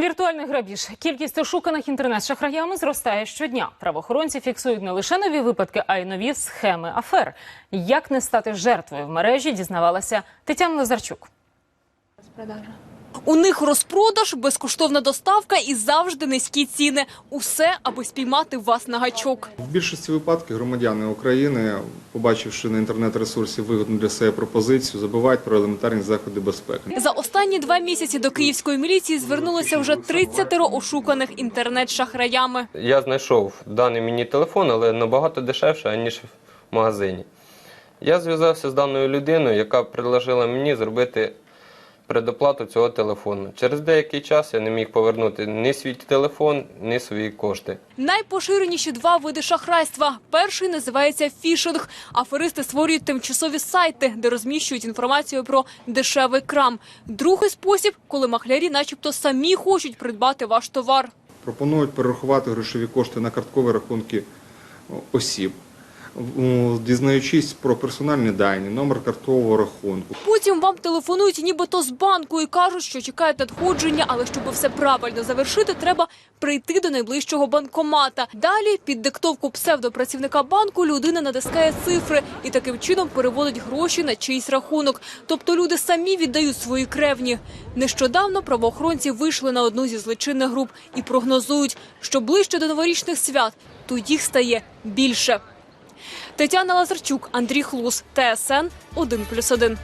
Віртуальний грабіж. Кількість ошуканих інтернет-шахраями зростає щодня. Правоохоронці фіксують не лише нові випадки, а й нові схеми афер. Як не стати жертвою в мережі, дізнавалася Тетяна Лазарчук. У них розпродаж, безкоштовна доставка і завжди низькі ціни. Усе, аби спіймати вас на гачок. В більшості випадків громадяни України, побачивши на інтернет-ресурсі вигодну для себе пропозицію, забувають про елементарні заходи безпеки. За останні два місяці до київської міліції звернулося вже 30 ошуканих інтернет-шахраями. Я знайшов даний мені телефон, але набагато дешевше, ніж в магазині. Я зв'язався з даною людиною, яка предложила мені зробити предоплату цього телефону. Через деякий час я не міг повернути ні свій телефон, ні свої кошти. Найпоширеніші два види шахрайства. Перший називається фішинг. Аферисти створюють тимчасові сайти, де розміщують інформацію про дешевий крам. Другий спосіб, коли махлярі начебто самі хочуть придбати ваш товар. Пропонують перерахувати грошові кошти на карткові рахунки осіб, дізнаючись про персональні дані, номер карткового рахунку. Потім вам телефонують нібито з банку і кажуть, що чекають надходження, але щоб все правильно завершити, треба прийти до найближчого банкомата. Далі під диктовку псевдопрацівника банку людина натискає цифри і таким чином переводить гроші на чийсь рахунок. Тобто люди самі віддають свої кревні. Нещодавно правоохоронці вийшли на одну зі злочинних груп і прогнозують, що ближче до новорічних свят то їх стає більше. Тетяна Лазарчук, Андрій Хлус, ТСН 1+,1.